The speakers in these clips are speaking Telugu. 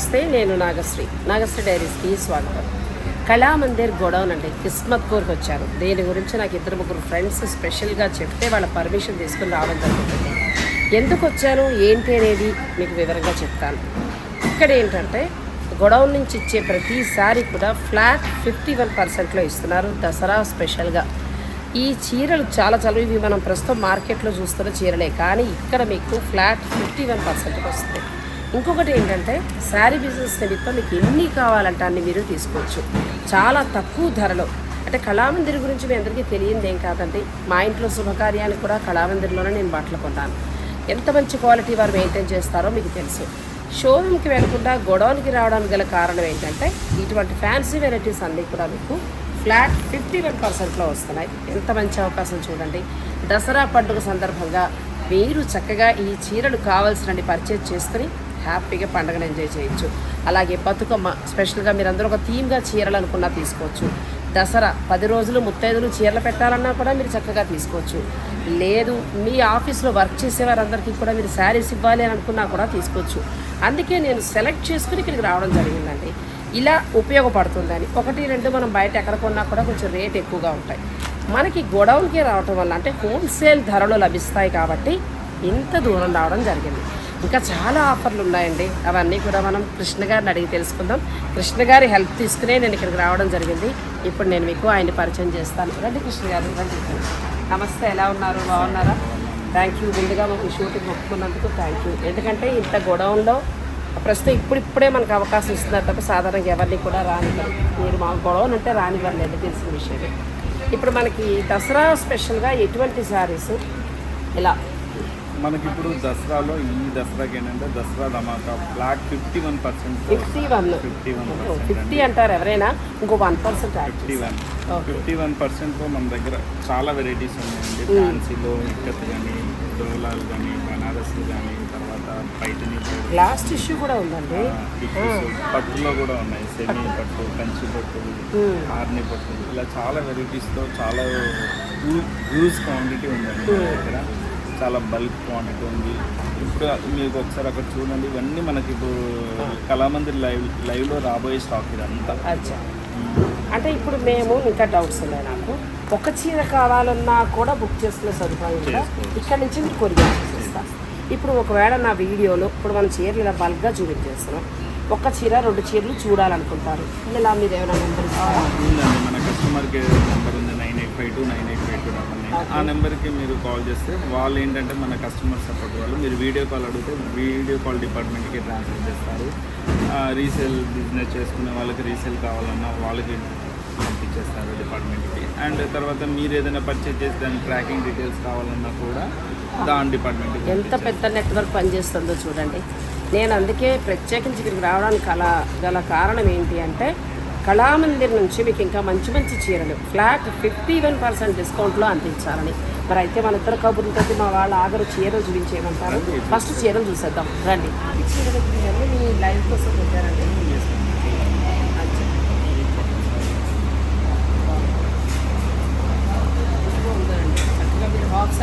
నమస్తే నేను నాగశ్రీ. నాగశ్రీ డైరీస్కి స్వాగతం. కళామందిర్ గొడౌన్ అండి కిస్మత్పూర్కి వచ్చాను దీని గురించి నాకు ఇద్దరు ముగ్గురు ఫ్రెండ్స్ స్పెషల్గా చెప్తే వాళ్ళ పర్మిషన్ తీసుకుని రావడం జరుగుతుంది. ఎందుకు వచ్చాను ఏంటి అనేది మీకు వివరంగా చెప్తాను. ఇక్కడ ఏంటంటే గొడౌన్ నుంచి ఇచ్చే ప్రతిసారి కూడా ఫ్లాట్ ఫిఫ్టీ వన్ పర్సెంట్లో ఇస్తున్నారు దసరా స్పెషల్గా. ఈ చీరలు చాలా చాలా ఇవి మనం ప్రస్తుతం మార్కెట్లో చూస్తున్న చీరలే. కానీ ఇక్కడ మీకు ఫ్లాట్ ఫిఫ్టీ వన్ పర్సెంట్కి వస్తుంది. ఇంకొకటి ఏంటంటే శారీ బిజినెస్ నిమిత్తం మీకు ఎన్ని కావాలంటే అన్ని మీరు తీసుకోవచ్చు. చాలా తక్కువ ధరలో. అంటే కళామందిర్ గురించి మీ అందరికీ తెలియంది ఏం కాదండి. మా ఇంట్లో శుభకార్యానికి కూడా కళామందిర్లోనే నేను బట్టలు కొంటాను ఎంత మంచి క్వాలిటీ వారు మెయింటైన్ చేస్తారో మీకు తెలుసు. షోరూమ్కి వెళ్ళకుండా గొడౌన్కి రావడానికి గల కారణం ఏంటంటే ఇటువంటి ఫ్యాన్సీ వెరైటీస్ అన్నీ కూడా మీకు ఫ్లాట్ ఫిఫ్టీ వన్ పర్సెంట్లో వస్తున్నాయి. ఎంత మంచి అవకాశం చూడండి. దసరా పండుగ సందర్భంగా మీరు చక్కగా ఈ చీరలు కావాల్సినవి పర్చేజ్ చేసుకుని హ్యాపీగా పండుగను ఎంజాయ్ చేయొచ్చు. అలాగే బతుకమ్మ స్పెషల్గా మీరందరూ ఒక థీమ్గా చీరలు అనుకున్నా తీసుకోవచ్చు. దసరా పది రోజులు ముత్తైదులు చీరలు పెట్టాలన్నా కూడా మీరు చక్కగా తీసుకోవచ్చు. లేదు మీ ఆఫీస్లో వర్క్ చేసే వారందరికీ కూడా మీరు శారీస్ ఇవ్వాలి అని అనుకున్నా కూడా తీసుకోవచ్చు. అందుకే నేను సెలెక్ట్ చేసుకుని ఇక్కడికి రావడం జరిగిందండి. ఇలా ఉపయోగపడుతుందని. ఒకటి రెండు మనం బయట ఎక్కడ కొన్నా కూడా కొంచెం రేట్ ఎక్కువగా ఉంటాయి. మనకి గొడౌన్కి రావటం వల్ల అంటే హోల్సేల్ ధరలు లభిస్తాయి కాబట్టి ఇంత దూరం రావడం జరిగింది. ఇంకా చాలా ఆఫర్లు ఉన్నాయండి. అవన్నీ కూడా మనం కృష్ణ గారిని అడిగి తెలుసుకుందాం. కృష్ణ గారి హెల్ప్ తీసుకునే నేను ఇక్కడికి రావడం జరిగింది. ఇప్పుడు నేను మీకు ఆయన పరిచయం చేస్తాను. రండి కృష్ణ గారు రండి. నమస్తే ఎలా ఉన్నారు? బాగున్నారా? థ్యాంక్ యూ ముందుగా మాకు షూటింగ్ ఒప్పుకున్నందుకు థ్యాంక్ యూ ఎందుకంటే ఇంత గొడౌన్లో ప్రస్తుతం ఇప్పుడు ఇప్పుడే మనకు అవకాశం ఇస్తున్నారు తప్ప సాధారణంగా ఎవరిని కూడా రానివ్వరు. మీరు మా గొడవలు అంటే రానివ్వలేదు తెలిసిన విషయమే. ఇప్పుడు మనకి దసరా స్పెషల్గా ఎటువంటి శారీస్ ఇలా మనకి ఇప్పుడు దసరాలో ఈ దసరాకి ఏంటంటే దసరా ధమాకా flat fifty one percent fifty one fifty one fifty అంటారు ఎవరైనా ఇంకో one percent fifty one fifty one పర్సెంట్లో మన దగ్గర చాలా వెరైటీస్ ఉన్నాయండి. ఫ్యాన్సీలో ఇక్కత్ కానీ డోలాలు కానీ బనారస్లు కానీ తర్వాత పైతని గ్లాస్ టిష్యూ కూడా ఉందండి. పట్టులో కూడా ఉన్నాయి. సెమీ పట్టు కంచి పట్టు. ఆర్ని పట్టు. ఇలా చాలా వెరైటీస్తో చాలా యూజ్ క్వాంటిటీ ఉందండి మన దగ్గర. చాలా బల్క్ క్వాంటిటీ ఉంది. ఇప్పుడు మీకు ఒకసారి అక్కడ చూడండి ఇవన్నీ మనకి ఇప్పుడు కళామందిర్ లైవ్ లైవ్లో రాబోయే స్టాక్ ఇదంతా. అచ్చా. అంటే ఇప్పుడు మేము ఇంకా డౌట్స్ ఉన్నాయి నాకు. ఒక చీర కావాలన్నా కూడా బుక్ చేసుకునే సదుపాయం. ఇక్కడ నుంచి మీరు కొరియర్ ఇప్పుడు ఒకవేళ నా వీడియోలో ఇప్పుడు మన చీరలు ఇలా బల్క్గా చూపించేస్తున్నాం. ఒక చీర రెండు చీరలు చూడాలనుకుంటారు. ఇలా మీరు ఏమైనా నెంబర్ ఇస్తారా మన కస్టమర్ కేర్ నెంబర్ ఉంది. Nine eight five two nine eight five two ఆ నెంబర్కి మీరు కాల్ చేస్తే వాళ్ళు ఏంటంటే మన కస్టమర్ సపోర్ట్ వాళ్ళు. మీరు వీడియో కాల్ అడిగితే వీడియో కాల్ డిపార్ట్మెంట్కి ట్రాన్స్ఫర్ చేస్తారు. రీసేల్ బిజినెస్ చేసుకునే వాళ్ళకి రీసేల్ కావాలన్నా వాళ్ళకి పంపించేస్తారు డిపార్ట్మెంట్కి. అండ్ తర్వాత మీరు ఏదైనా పర్చేజ్ చేసి దాని ట్రాకింగ్ డీటెయిల్స్ కావాలన్నా కూడా దాని డిపార్ట్మెంట్కి ఎంత పెద్ద నెట్వర్క్ పనిచేస్తుందో చూడండి. నేను అందుకే ప్రత్యేకించి ఇక్కడికి రావడానికి కల గల కారణం ఏంటి అంటే కళామందిర్ నుంచి మీకు ఇంకా మంచి మంచి చీరలు. ఫ్లాట్ ఫిఫ్టీ వన్ పర్సెంట్ డిస్కౌంట్లో అందించాలని. మరి అయితే మన ఇద్దరు కబుర్లతో మా వాళ్ళ ఆగరు చీరలు చూపించేయమంటారు ఫస్ట్ చీరలు చూసేద్దాం. రండి. ఈ చీరలు ఇవన్నీ మీ కోసం. చక్కగా మీరు హాఫ్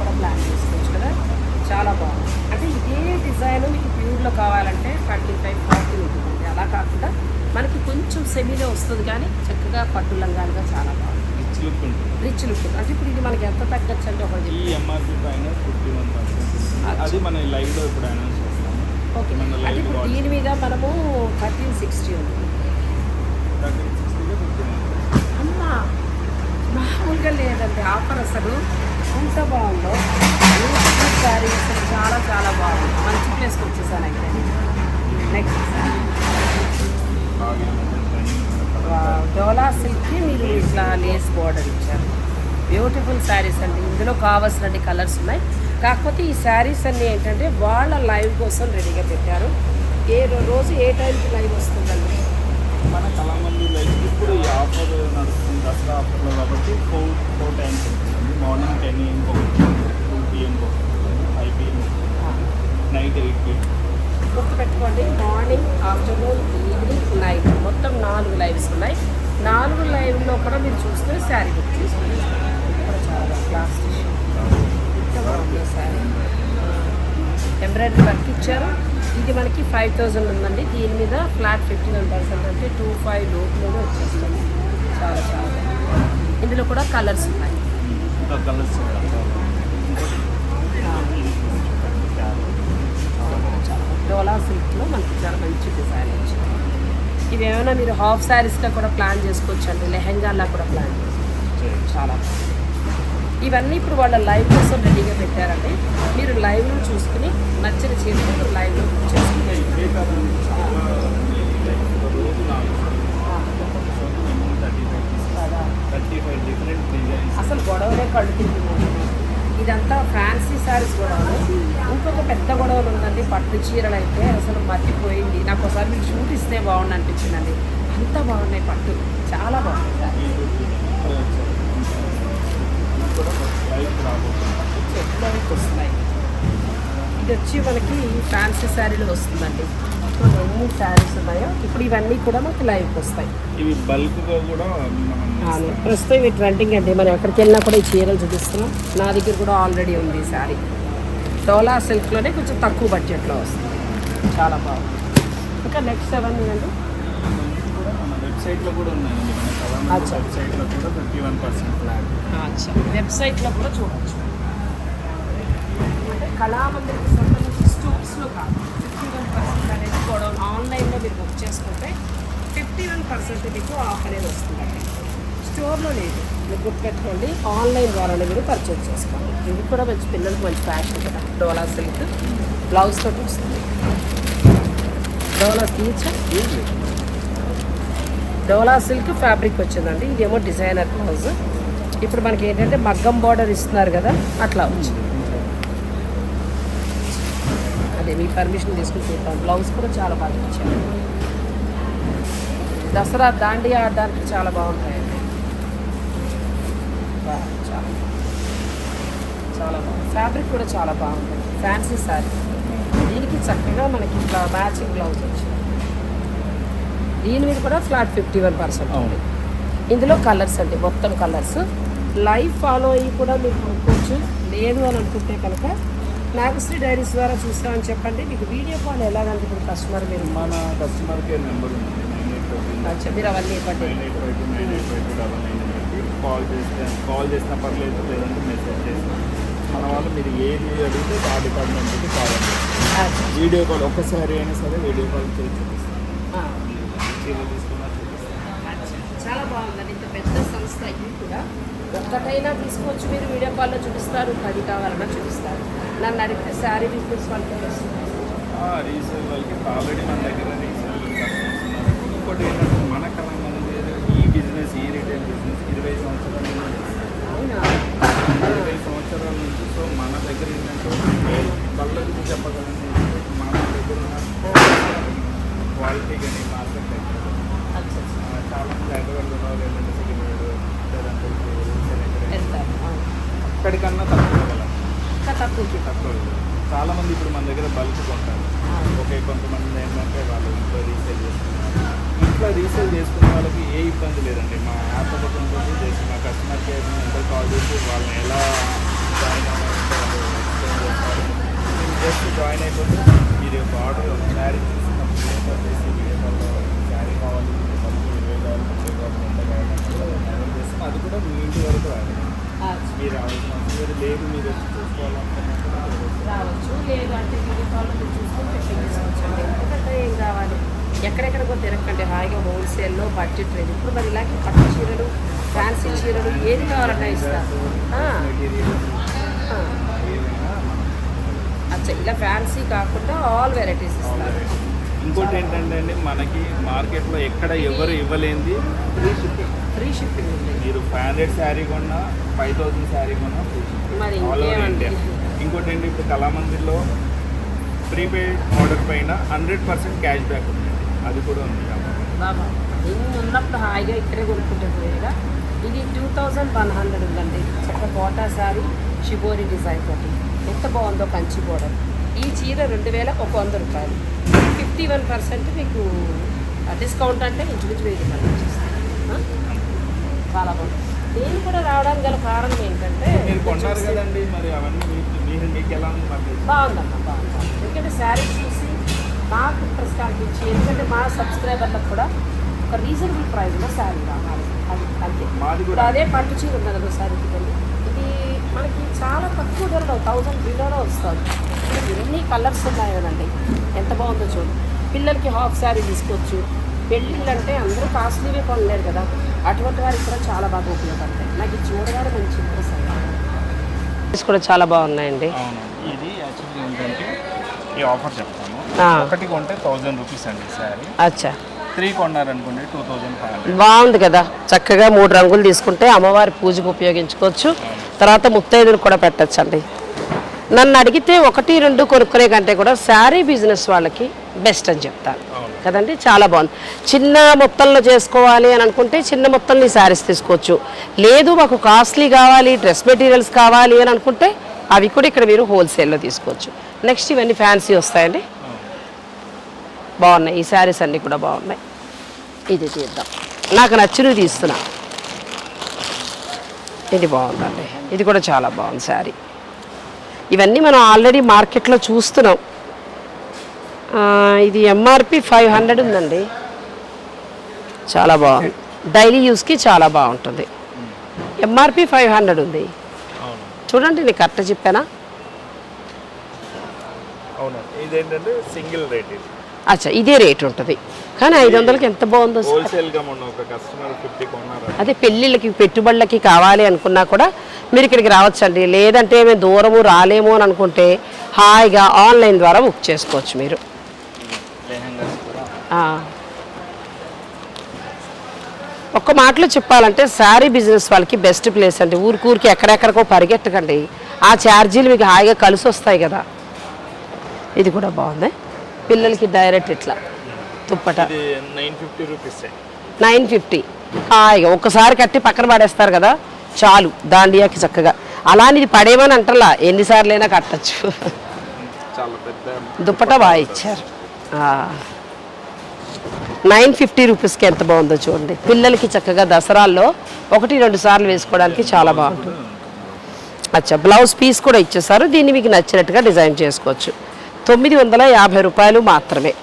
కూడా ప్లాన్ చేసుకోవచ్చు కదా. చాలా బాగుంది. అంటే ఇదే డిజైన్ మీకు ప్యూర్లో కావాలంటే థర్టీ ఫైవ్ ఫార్టీ ఉంటుందండి అలా కాకుండా మనకి కొంచెం సెమీలో వస్తుంది కానీ చక్కగా పట్టు లంగాలుగా చాలా బాగుంది. రిచ్ లుక్ ఉంటుంది. రిచ్ లుక్ అంటే ఇప్పుడు ఇది మనకి ఎంత తగ్గచ్చు అంటే ఒకటి ఈ ఎంఆర్పి పైన ఫిఫ్టీ వన్ పర్సెంట్ అది మన లైవ్లో ఇప్పుడు అనౌన్స్ చేస్తాము ఓకే. అంటే ఇప్పుడు దీని మీద మనము థర్టీన్ సిక్స్టీ ఉంది. అమ్మా మామూలుగా లేదండి. ఆఫర్ అసలు. ఎంత బాగుందో. సారీ అసలు చాలా చాలా బాగుంది. మంచి ప్లేస్కి వచ్చేసాను అయితే. నెక్స్ట్ డోలా సిల్క్కి మీరు ఇట్లా లేస్ బార్డర్ ఇచ్చారు. బ్యూటిఫుల్ శారీస్ అండి. ఇందులో కావాల్సిన కలర్స్ ఉన్నాయి. కాకపోతే ఈ శారీస్ అన్నీ ఏంటంటే వాళ్ళ లైవ్ కోసం రెడీగా పెట్టారు. ఏ రోజు ఏ టైంకి లైవ్ వస్తుందండి మన కళామంది లైఫ్ ఇప్పుడు ఈ ఆఫర్ నడుస్తుంది దసరా ఆఫర్లో కాబట్టి ఫోర్ ఫోర్ టైమ్స్ ఉంటుందండి మార్నింగ్ టెన్ ఏఎం ఒకటి టూ పిఎం ఒకటి five PM night eight PM గుర్తుపెట్టుకోండి మార్నింగ్ ఆఫ్టర్నూన్ ఈవినింగ్ నైట్ మొత్తం నాలుగు లైవ్స్ ఉన్నాయి నాలుగు లైవ్లో కూడా మీరు చూసుకొని శారీ ఎంబ్రాయిడరీ వర్క్ ఇచ్చారు. ఇది మనకి ఫైవ్ థౌజండ్ ఉందండి. దీని మీద ఫ్లాట్ ఫిఫ్టీ వన్ పర్సెంట్ అంటే టూ ఫైవ్ లోపులోనే వచ్చేస్తుంది. చాలా చాలా. ఇందులో కూడా కలర్స్ ఉన్నాయి. కలర్స్ డోలా సిల్క్లో మనకి చాలా మంచి డిజైన్ వచ్చింది. ఇవి ఏమైనా మీరు హాఫ్ శారీస్గా కూడా ప్లాన్ చేసుకోవచ్చు అండి లెహెంగాలా కూడా ప్లాన్ చేసుకోవచ్చు. చాలా. ఇవన్నీ ఇప్పుడు వాళ్ళ లైవ్ కోసం రెడీగా పెట్టారండి. మీరు లైవ్లో చూసుకుని నచ్చిన చీరలు మీరు లైవ్లో బుక్ చేసుకుంటారు అసలు గొడవలే కళ్ళు ఇదంతా ఫ్యాన్సీ శారీస్ గొడవలు. ఇంకొక పెద్ద గొడవలు ఉందండి. పట్టు చీరలు అయితే అసలు మర్చిపోయింది. నాకు ఒకసారి మీరు షూట్ ఇస్తే బాగుండి అనిపించిందండి. అంత బాగున్నాయి పట్టు. చాలా వస్తున్నాయి? ఇది వచ్చి మనకి ఫ్యాన్సీ శారీలో వస్తుందండి. ఎన్ని శారీస్ ఉన్నాయో ఇప్పుడు ఇవన్నీ కూడా మనకి లైవ్కి వస్తాయి. ఇవి బల్క్గా కూడా అవును. ప్రస్తుతం ఇవి ట్రెండింగ్ అండి. మనం ఎక్కడికి వెళ్ళినా కూడా ఈ చీరలు చూపిస్తున్నాం. నా దగ్గర కూడా ఆల్రెడీ ఉంది ఈ శారీ. డోలా సిల్క్లోనే కొంచెం తక్కువ బడ్జెట్లో వస్తుంది. చాలా బాగుంది. ఇంకా నెక్స్ట్ అవన్నీ అండి? మన వెబ్సైట్లో కూడా ఉన్నాయండి అచ్చా. వెబ్సైట్లో కూడా ఫిఫ్టీ వన్ పర్సెంట్ ఫ్లాట్. అచ్చా. వెబ్సైట్లో కూడా చూడొచ్చు. అంటే కళామందిరికి సంబంధించి స్టోర్స్లో కాదు. ఫిఫ్టీ వన్ పర్సెంట్ అనేది కూడా ఆన్లైన్లో మీరు బుక్ చేసుకుంటే ఫిఫ్టీ వన్ పర్సెంట్ మీకు ఆఫ్ అనేది వస్తుందండి. స్టోర్లో లేదు. మీరు గుర్తుపెట్టుకోండి ఆన్లైన్ ద్వారానే మీరు పర్చేజ్ చేసుకోండి. ఇది కూడా మంచి పిల్లలకు మంచి ఫ్యాషన్ కదా. డోలా సిల్క్ బ్లౌజ్ తోటి వస్తుంది. డోలా తీయచ్చా డోలా సిల్క్ ఫ్యాబ్రిక్ వచ్చిందండి. ఇదేమో డిజైనర్ బ్లౌజ్ ఇప్పుడు మనకి ఏంటంటే మగ్గం బార్డర్ ఇస్తున్నారు కదా అట్లా వచ్చింది. అదే మీ పర్మిషన్ తీసుకుని చూద్దాం. బ్లౌజ్ కూడా చాలా బాగా ఇచ్చారు. దసరా దాండి ఆడడానికి చాలా బాగుంటాయండి. చాలా. చాలా బాగుంది. ఫ్యాబ్రిక్ కూడా చాలా బాగుంటుంది ఫ్యాన్సీ సారీ. దీనికి చక్కగా మనకి ఇట్లా మ్యాచింగ్ బ్లౌజ్ వచ్చింది. దీని మీద కూడా ఫ్లాట్ ఫిఫ్టీ వన్ పర్సెంట్ అవును. ఇందులో కలర్స్ అండి మొత్తం కలర్స్ లైవ్ ఫాలో అయ్యి కూడా మీరు కొనుక్కోవచ్చు. లేదు అని అనుకుంటే కనుక నాగశ్రీ డైరీస్ ద్వారా చూస్తామని చెప్పండి. మీకు వీడియో కాల్ ఎలాగంటే ఇప్పుడు కస్టమర్ మీరు మన కస్టమర్ కేర్ నెంబర్ ఉంది. అచ్చా, మీరు అవన్నీ ఇవ్వండి. కాల్ చేస్తే కాల్ చేసినా పర్లేదు లేదంటే మెసేజ్ చేసినా మన వాళ్ళు మీరు ఏది అడిగితే ఆ డిపార్ట్మెంట్కి కాల్ వీడియో కాల్ ఒక్కసారి అయినా సరే వీడియో కాల్ చేసి చూపిస్తాం చీరలు తీసుకున్నా. చాలా బాగుందండి. ఇంత పెద్ద సంస్థ ఇది కూడా ఒక్కటైనా తీసుకోవచ్చు మీరు వీడియో కాల్లో చూపిస్తారు. పది కావాలన్నా చూపిస్తారు. నన్ను అడిగితే శారీ బిజినెస్ వాళ్ళకి రీసేల్ వాళ్ళకి ఆల్రెడీ మన దగ్గర రీసేల్ ఇంకోటి ఏంటంటే మన కళ ఈ బిజినెస్ ఈ రిటైల్ బిజినెస్ ఇరవై సంవత్సరాల నుంచి అవునా? ఇరవై సంవత్సరాల నుంచి సో మన దగ్గర ఏంటంటే వాళ్ళకి చెప్పగలండి మన దగ్గర క్వాలిటీ కానీ మార్కెట్ అచ్చా, అచ్చా. చాలా మంది హైదరాబాద్ ఉన్నారు లేదంటే సికింద్రాబాద్ లేదంటే ఇక్కడ వెళ్తారు అవును. అక్కడికన్నా తక్కువ కదా ఇంకా తక్కువ చాలా మంది ఇప్పుడు మన దగ్గర బల్క్ కొంటారు. ఓకే కొంతమంది ఏంటంటే వాళ్ళు ఇంట్లో రీసేల్ చేసుకున్నారు. ఇంట్లో రీసేల్ చేసుకున్న వాళ్ళకి ఏ ఇబ్బంది లేదండి. మా యాప్ ఒకటి ఉంటుంది చేసి మా కస్టమర్ కేర్ ఎంత కాల్ చేసి వాళ్ళని ఎలా జాయిన్ అవ్వాలంటే చేస్తారు. జస్ట్ జాయిన్ అయిపోతే మీరు ఒక ఆర్డర్ శారీ చూసినప్పుడు వీడియో కాల్ చేసి వీడియో కాల్లో శారీ కావాలి పది ఇరవై కావాలి ముప్పై కావాలి ఎంత కావాలి చేస్తాం అది కూడా మీ ఇంటి వరకు రావాలి మీరు లేదు. మీరు వచ్చి రావచ్చు లేదు వీడియో కాల్ చూసుకొని ఎందుకంటే ఏం కావాలి? ఎక్కడెక్కడికో తిరగకండి. హాయిగా హోల్సేల్లో బడ్జెట్ రేంజ్ ఇప్పుడు మరి ఇలాగే పట్టు చీరలు ఫ్యాన్సీ చీరలు ఏది కావాలన్నా ఇస్తారు అచ్చా ఇలా ఫ్యాన్సీ కాకుండా ఆల్ వెరైటీస్ ఇస్తారు ఇంకోటి ఏంటంటే అండి మనకి మార్కెట్లో ఎక్కడ ఎవరు ఇవ్వలేంది ఫ్రీ షిప్పింగ్ ఫ్రీ షిప్పింగ్ ఉంది. మీరు ఫైవ్ హండ్రెడ్ శారీ కొన్నా ఫైవ్ థౌసండ్ శారీ కొన్నా ఫ్రీ మరి ఆల్ ఓవర్ ఇండియా ఇంకోటి ఏంటి ఇప్పుడు కళామందిర్లో ప్రీపెయిడ్ ఆర్డర్ పైన హండ్రెడ్ పర్సెంట్ క్యాష్ బ్యాక్ ఉంది. అది కూడా ఉంది బాబా ఇన్ని ఉన్నప్పుడు హాయిగా ఇక్కడే కొనుక్కుంటే పోయేగా ఇది టూ థౌజండ్ వన్ హండ్రెడ్ ఉందండి. చక్క కోటా సారీ షిబోరి డిజైన్ తోటి. ఎంత బాగుందో కంచి బోర్డర్. ఈ చీర రెండు వేల ఒక వంద రూపాయలు. ఫిఫ్టీ వన్ పర్సెంట్ మీకు డిస్కౌంట్ అంటే ఇంచుమించు వెయ్యి రూపాయలు బాగుంది. నేను కూడా రావడానికి గల కారణం ఏంటంటే మీరు కొన్నారు కదండి మరి అవన్నీ మీకు మీరు మీకు ఎలా ఉంది మాకు తెలుసు. బాగుందమ్మా బాగుంది. ఎందుకంటే శారీ చూసి నాకు ఇంట్రెస్ట్ అనిపించి ఎందుకంటే మా సబ్స్క్రైబర్లకు కూడా ఒక రీజనబుల్ ప్రైస్లో శారీ రావాలి. అది అంతే. అదే పట్టు చీర శారీ ఇదండి ఇది మనకి చాలా తక్కువ ధరలో థౌజండ్ బిలోలో వస్తుంది. ఎన్ని కలర్స్ ఉన్నాయోనండి ఎంత బాగుందో చూడు. పిల్లలకి హాఫ్ శారీ తీసుకోవచ్చు. పెళ్ళిళ్ళు అంటే అందరూ కాస్ట్లీవే కొనలేరు కదా. అటువంటి వారికి కూడా చాలా బాగా ఉపయోగపడతాయి. నాకు ఇది చూడగానే మంచి ఇంట్రెస్ట్ కూడా చాలా బాగున్నాయండి. ఇది యాక్చువల్లీ ఏంటంటే ఈ ఆఫర్ చెప్తాను. ఒకటి కొంటే థౌజండ్ రూపీస్ అండి అచ్చా. త్రీ కొన్నారనుకోండి టూ థౌజండ్ ఫైవ్ హండ్రెడ్. బాగుంది కదా. చక్కగా మూడు రంగులు తీసుకుంటే అమ్మవారి పూజకు ఉపయోగించుకోవచ్చు. తర్వాత ముత్తైదులు కూడా పెట్టచ్చు అండి నన్ను అడిగితే ఒకటి రెండు కొనుక్కునే కంటే కూడా శారీ బిజినెస్ వాళ్ళకి బెస్ట్ అని చెప్తాను. కదండి? చాలా బాగుంది. చిన్న మొత్తంలో చేసుకోవాలి అని అనుకుంటే చిన్న మొత్తంలో శారీస్ తీసుకోవచ్చు. లేదు మాకు కాస్ట్లీ కావాలి డ్రెస్ మెటీరియల్స్ కావాలి అని అనుకుంటే అవి కూడా ఇక్కడ మీరు హోల్సేల్లో తీసుకోవచ్చు. నెక్స్ట్ ఇవన్నీ ఫ్యాన్సీ వస్తాయండి. బాగున్నాయి. ఈ శారీస్ అన్నీ కూడా బాగున్నాయి. ఇది తీద్దాం. నాకు నచ్చినవి తీస్తున్నా. ఇది బాగుందండి. ఇది కూడా చాలా బాగుంది శారీ. ఇవన్నీ మనం ఆల్రెడీ మార్కెట్లో చూస్తున్నాం. ఇది ఎంఆర్పి ఫైవ్ హండ్రెడ్ ఉందండి. చాలా బాగుంది డైలీ యూస్కి చాలా బాగుంటుంది. ఎంఆర్పి ఫైవ్ హండ్రెడ్ ఉంది. చూడండి నేను కరెక్ట్ చెప్పానా? అచ్చా ఇదే రేట్ ఉంటుంది. కానీ ఐదు వందలకి ఎంత బాగుందో అదే పెళ్ళిళ్ళకి పెట్టుబడులకి కావాలి అనుకున్నా కూడా మీరు ఇక్కడికి రావచ్చండి. లేదంటే మేము దూరము రాలేము అని అనుకుంటే హాయిగా ఆన్లైన్ ద్వారా బుక్ చేసుకోవచ్చు మీరు. ఒక్క మాటలో చెప్పాలంటే శారీ బిజినెస్ వాళ్ళకి బెస్ట్ ప్లేస్ అండి. ఊరికూరికి ఎక్కడెక్కడికో పరిగెట్టకండి. ఆ ఛార్జీలు మీకు హాయిగా కలిసి వస్తాయి కదా. ఇది కూడా బాగుంది. పిల్లలకి డైరెక్ట్ ఇట్లా dupatta. Nine fifty rupees nine fifty. హాయిగా ఒక్కసారి కట్టి పక్కన పడేస్తారు కదా. చాలు దాండియాకి చక్కగా. అలాని ఇది పడేమని అంటలా ఎన్నిసార్లైనా కట్టచ్చు. దుప్పట బాగా ఇచ్చారు. నైన్ ఫిఫ్టీ రూపీస్కి ఎంత బాగుందో చూడండి. పిల్లలకి చక్కగా దసరాల్లో ఒకటి రెండు సార్లు వేసుకోవడానికి చాలా బాగుంటుంది. అచ్చా బ్లౌజ్ పీస్ కూడా ఇచ్చేసారు. దీన్ని మీకు నచ్చినట్టుగా డిజైన్ చేసుకోవచ్చు. తొమ్మిది వందల యాభై రూపాయలు మాత్రమే.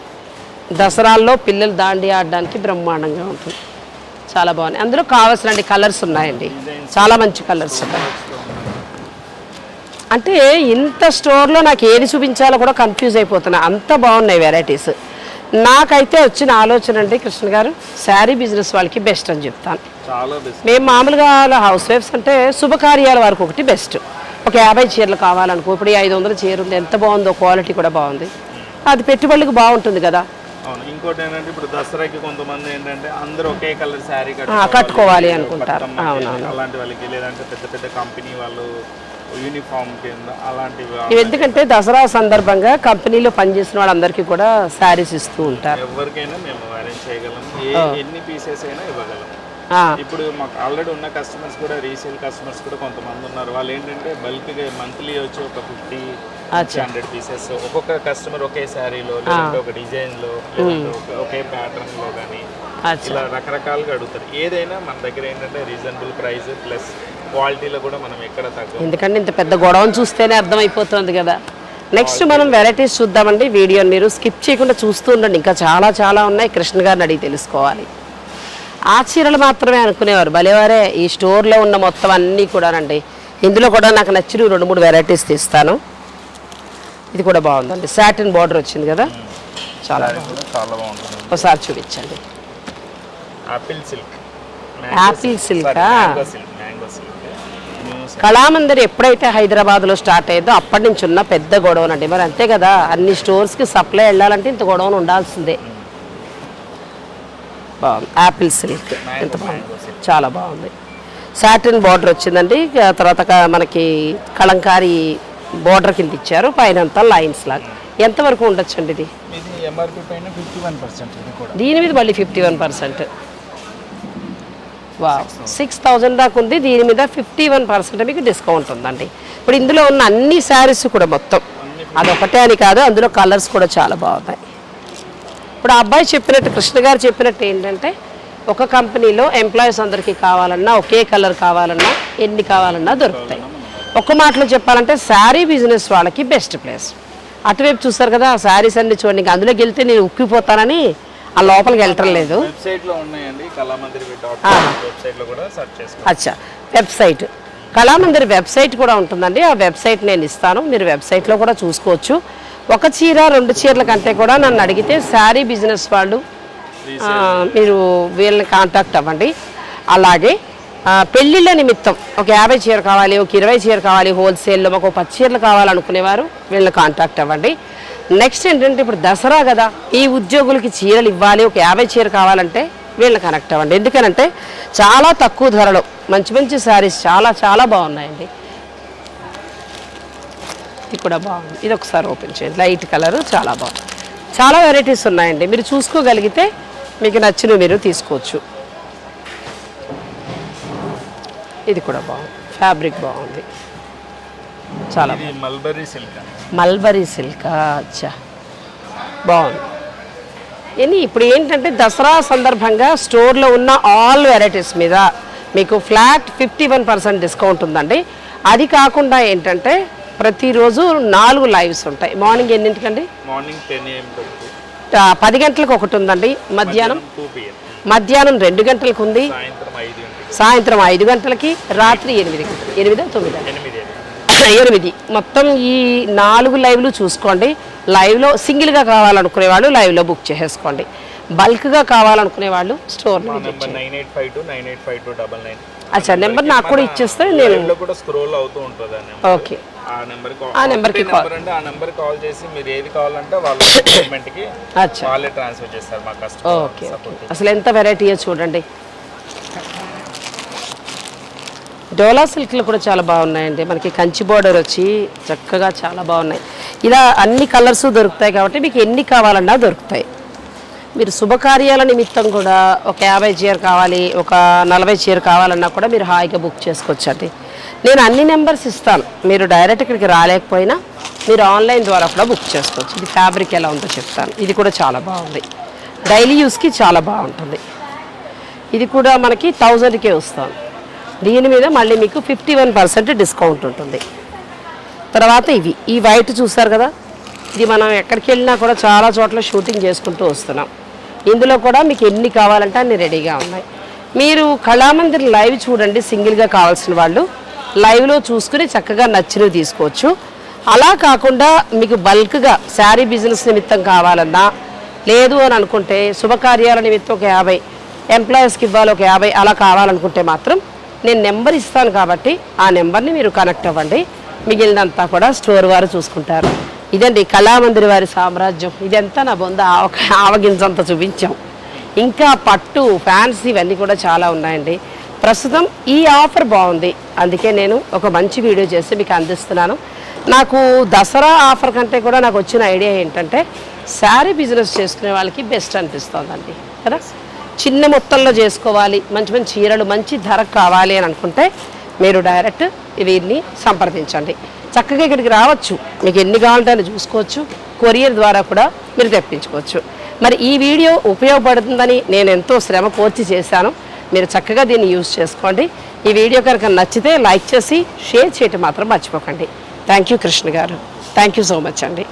దసరాల్లో పిల్లలు దాండి ఆడడానికి బ్రహ్మాండంగా ఉంటుంది. చాలా బాగున్నాయి. అందులో కావాల్సిన కలర్స్ ఉన్నాయండి. చాలా మంచి కలర్స్. ఉన్నాయి అంటే ఇంత స్టోర్లో నాకు ఏది చూపించాలో కూడా కన్ఫ్యూజ్ అయిపోతున్నా. అంత బాగున్నాయి వెరైటీస్. నాకైతే వచ్చిన ఆలోచన అండి కృష్ణ గారు శారీ బిజినెస్ వాళ్ళకి బెస్ట్ అని చెప్తాను. మేము మామూలుగా హౌస్ వైఫ్స్ అంటే శుభకార్యాల వరకు ఒకటి బెస్ట్ ఒక యాభై చీరలు కావాలనుకో ఇప్పుడు ఐదు వందల చీర ఉంది ఎంత బాగుందో క్వాలిటీ కూడా బాగుంది. అది పెట్టుబడులకు బాగుంటుంది కదా. అవును ఇంకోటి ఏంటంటే ఇప్పుడు దసరాకి కొంతమంది ఏంటంటే అందరూ ఒకే కలర్ శారీ కట్టుకోవాలి అనుకుంటారు. అవునవును. అలాంటి వాళ్ళకి లేదంటే పెద్ద పెద్ద కంపెనీ వాళ్ళు యూనిఫామ్ కింద అలాంటివి ఎందుకంటే దసరా సందర్భంగా కంపెనీలో పనిచేసిన వాళ్ళందరికీ కూడా శారీస్ ఇస్తూ ఉంటారు. ఎవరికైనా మేము అరేంజ్ చేయగలం. ఎన్ని పీసెస్ అయినా ఇవ్వగలం. ఇప్పుడు మాకు ఆల్రెడీ ఉన్న కస్టమర్స్ కూడా రీసేల్ కస్టమర్స్ కూడా కొంతమంది ఉన్నారు. వాళ్ళు ఏంటంటే బల్క్గా మంత్లీ వచ్చి ఒక ఫిఫ్టీ హండ్రెడ్ పీసెస్ ఒక్కొక్క కస్టమర్ ఒకే శారీలో లేదంటే ఒక డిజైన్లో లేదంటే ఒక- ఒకే ప్యాటర్న్లో కానీ ఇలా రకరకాలుగా అడుగుతారు. ఏదైనా మన దగ్గర ఏంటంటే రీజనబుల్ ప్రైస్ ప్లస్ క్వాలిటీలో కూడా మనం ఎక్కడ ఎందుకంటే ఇంత పెద్ద గొడవను చూస్తేనే అర్థమైపోతుంది కదా. నెక్స్ట్ మనం వెరైటీస్ చూద్దామండి. వీడియోని మీరు స్కిప్ చేయకుండా చూస్తూ ఉండండి. ఇంకా చాలా చాలా ఉన్నాయి. కృష్ణ గారిని అడిగి తెలుసుకోవాలి. ఆ చీరలు మాత్రమే అనుకునేవారు. భలేవారే ఈ స్టోర్లో ఉన్న మొత్తం అన్నీ కూడానండి. ఇందులో కూడా నాకు నచ్చిన రెండు మూడు వెరైటీస్ తీస్తాను. ఇది కూడా బాగుందండి. సాటిన్ బార్డర్ వచ్చింది కదా? చాలా కూడా చాలా బాగుంటుంది. ఒకసారి చూపించండి. Apple silk Apple silk. ఆ? మ్యాంగో సిల్క్ కళామందిర్ ఎప్పుడైతే హైదరాబాద్లో స్టార్ట్ అయ్యిందో అప్పటి నుంచి ఉన్న పెద్ద గొడవనండి మరి అంతే కదా అన్ని స్టోర్స్కి సప్లై వెళ్ళాలంటే ఇంత గొడవను ఉండాల్సిందే. బాగుంది. యాపిల్ సిల్క్ ఎంత బాగుంది. చాలా బాగుంది. సాటిన్ బార్డర్ వచ్చిందండి. తర్వాత మనకి కలంకారీ బార్డర్ కింద ఇచ్చారు. పైన అంతా లైన్స్ లాగా. ఎంతవరకు ఉండొచ్చండి ఇది? దీని మీద మళ్ళీ fifty one percent wow six thousand దాకా ఉంది. దీని మీద ఫిఫ్టీ వన్ పర్సెంట్ మీకు డిస్కౌంట్ ఉందండి. ఇప్పుడు ఇందులో ఉన్న అన్ని శారీస్ కూడా మొత్తం. అదొకటే అని కాదు అందులో కలర్స్ కూడా చాలా బాగున్నాయి. ఇప్పుడు ఆ అబ్బాయి చెప్పినట్టు కృష్ణ గారు చెప్పినట్టు ఏంటంటే ఒక కంపెనీలో ఎంప్లాయీస్ అందరికీ కావాలన్నా ఒకే కలర్ కావాలన్నా ఎన్ని కావాలన్నా దొరుకుతాయి. ఒక్క మాటలో చెప్పాలంటే శారీ బిజినెస్ వాళ్ళకి బెస్ట్ ప్లేస్ అటువైపు చూస్తారు కదా ఆ శారీస్ అన్ని చూడండి ఇంకా అందులోకి వెళ్తే నేను ఉక్కిపోతానని ఆ లోపలికి వెళ్ళటం లేదు. అచ్చా వెబ్సైట్. కళామందిర్ వెబ్సైట్ కూడా ఉంటుందండి ఆ వెబ్సైట్ నేను ఇస్తాను మీరు వెబ్సైట్లో కూడా చూసుకోవచ్చు. ఒక చీర రెండు చీరల కంటే కూడా నన్ను అడిగితే శారీ బిజినెస్ వాళ్ళు మీరు వీళ్ళని కాంటాక్ట్ అవ్వండి. అలాగే పెళ్ళిళ్ళ నిమిత్తం ఒక యాభై చీర కావాలి ఒక ఇరవై చీర కావాలి హోల్సేల్లో మాకు ఒక పది చీరలు కావాలనుకునేవారు వీళ్ళని కాంటాక్ట్ అవ్వండి. నెక్స్ట్ ఏంటంటే ఇప్పుడు దసరా కదా ఈ ఉద్యోగులకి చీరలు ఇవ్వాలి ఒక యాభై చీర కావాలంటే వీళ్ళని కనెక్ట్ అవ్వండి. ఎందుకనంటే చాలా తక్కువ ధరలో మంచి మంచి శారీస్ చాలా చాలా బాగున్నాయండి. ఇది కూడా బాగుంది. ఇది ఒకసారి ఓపెన్ చేయండి. లైట్ కలర్ చాలా బాగుంది. చాలా వెరైటీస్ ఉన్నాయండి. మీరు చూసుకోగలిగితే మీకు నచ్చినవి మీరు తీసుకోవచ్చు. ఇది కూడా బాగుంది. ఫ్యాబ్రిక్ బాగుంది. చాలా మల్బరీ సిల్క్ మల్బరీ సిల్క్. అచ్చా. బాగుంది. ఇని ఇప్పుడు ఏంటంటే దసరా సందర్భంగా స్టోర్లో ఉన్న ఆల్ వెరైటీస్ మీద మీకు flat fifty one percent discount ఉందండి. అది కాకుండా ఏంటంటే ప్రతిరోజు నాలుగు లైవ్స్ ఉంటాయి. మార్నింగ్ ఎన్నింటికండి? మార్నింగ్ టెన్ పది గంటలకు ఒకటి ఉందండి. మధ్యాహ్నం? మధ్యాహ్నం రెండు గంటలకు ఉంది. సాయంత్రం ఐదు గంటలకు. రాత్రి ఎనిమిది ఎనిమిదా తొమ్మిదా? ఎనిమిది మొత్తం ఈ నాలుగు లైవ్లు చూసుకోండి. లైవ్లో సింగిల్గా కావాలనుకునే వాళ్ళు లైవ్లో బుక్ చేసేసుకోండి. బల్క్గా కావాలనుకునే వాళ్ళు నైన్ అచ్చా నెంబర్ నాకు కూడా ఇచ్చేస్తే నేను కూడా స్క్రోల్ అవుతూ ఉంటుంది ఆ నెంబర్? ఓకే. ఆ నెంబర్ ఆ కాల్. నెంబర్ అంటే ఆ నెంబర్ కాల్ చేసి మీరు ఏది కావాలంటే వాళ్ళ పేమెంట్కి అచ్చా. వాళ్ళే ట్రాన్స్ఫర్ చేస్తారు మా కస్టమర్ ఓకే ఓకే. అసలు ఎంత వెరైటీయో చూడండి. డోలా సిల్క్లు కూడా చాలా బాగున్నాయండి. మనకి కంచి బోర్డర్ వచ్చి చక్కగా చాలా బాగున్నాయి. ఇలా అన్ని కలర్స్ దొరుకుతాయి కాబట్టి మీకు ఎన్ని కావాలన్నా దొరుకుతాయి. మీరు శుభకార్యాల నిమిత్తం కూడా ఒక యాభై చీర కావాలి ఒక నలభై చీర కావాలన్నా కూడా మీరు హాయిగా బుక్ చేసుకోవచ్చండి. నేను అన్ని నెంబర్స్ ఇస్తాను. మీరు డైరెక్ట్ ఇక్కడికి రాలేకపోయినా మీరు ఆన్లైన్ ద్వారా కూడా బుక్ చేసుకోవచ్చు. ఇది ఫ్యాబ్రిక్ ఎలా ఉందో చెప్తాను. ఇది కూడా చాలా బాగుంది. డైలీ యూస్కి చాలా బాగుంటుంది. ఇది కూడా మనకి థౌజండ్కే వస్తాను దీని మీద మళ్ళీ మీకు ఫిఫ్టీ వన్ పర్సెంట్ డిస్కౌంట్ ఉంటుంది. తర్వాత ఇవి. ఈ వైట్ చూసారు కదా? ఇది మనం ఎక్కడికి వెళ్ళినా కూడా చాలా చోట్ల షూటింగ్ చేసుకుంటూ వస్తున్నాం. ఇందులో కూడా మీకు ఎన్ని కావాలంటే అన్ని రెడీగా ఉన్నాయి. మీరు కళామందిర్ లైవ్ చూడండి సింగిల్గా కావాల్సిన వాళ్ళు. లైవ్లో చూసుకుని చక్కగా నచ్చినవి తీసుకోవచ్చు. అలా కాకుండా మీకు బల్క్గా శారీ బిజినెస్ నిమిత్తం కావాలన్నా లేదు అని అనుకుంటే శుభకార్యాల నిమిత్తం ఒక యాభై ఎంప్లాయీస్కి ఇవ్వాలి ఒక యాభై అలా కావాలనుకుంటే మాత్రం నేను నెంబర్ ఇస్తాను కాబట్టి ఆ నెంబర్ని మీరు కనెక్ట్ అవ్వండి. మిగిలినంతా కూడా స్టోర్ వారు చూసుకుంటారు. ఇదండి కళామందిరి వారి సామ్రాజ్యం. ఇదంతా నా బొంద ఆవ ఆవగింజంత చూపించాం. ఇంకా పట్టు ఫ్యాన్స్ ఇవన్నీ కూడా చాలా ఉన్నాయండి. ప్రస్తుతం ఈ ఆఫర్ బాగుంది. అందుకే నేను ఒక మంచి వీడియో చేసి మీకు అందిస్తున్నాను. నాకు దసరా ఆఫర్ కంటే కూడా నాకు వచ్చిన ఐడియా ఏంటంటే శారీ బిజినెస్ చేసుకునే వాళ్ళకి బెస్ట్ అనిపిస్తుందండి. కదా? చిన్న మొత్తంలో చేసుకోవాలి. మంచి మంచి చీరలు మంచి ధర కావాలి అని అనుకుంటే మీరు డైరెక్ట్ వీరిని సంప్రదించండి. చక్కగా ఇక్కడికి రావచ్చు. మీకు ఎన్ని కావాలంటే చూసుకోవచ్చు. కొరియర్ ద్వారా కూడా మీరు తెప్పించుకోవచ్చు. మరి ఈ వీడియో ఉపయోగపడుతుందని నేను ఎంతో శ్రమ కోర్చి చేశాను. మీరు చక్కగా దీన్ని యూజ్ చేసుకోండి. ఈ వీడియో కనుక నచ్చితే లైక్ చేసి షేర్ చేయటం మాత్రం మర్చిపోకండి. థ్యాంక్ యూ కృష్ణ గారు. థ్యాంక్ యూ సో మచ్ అండి.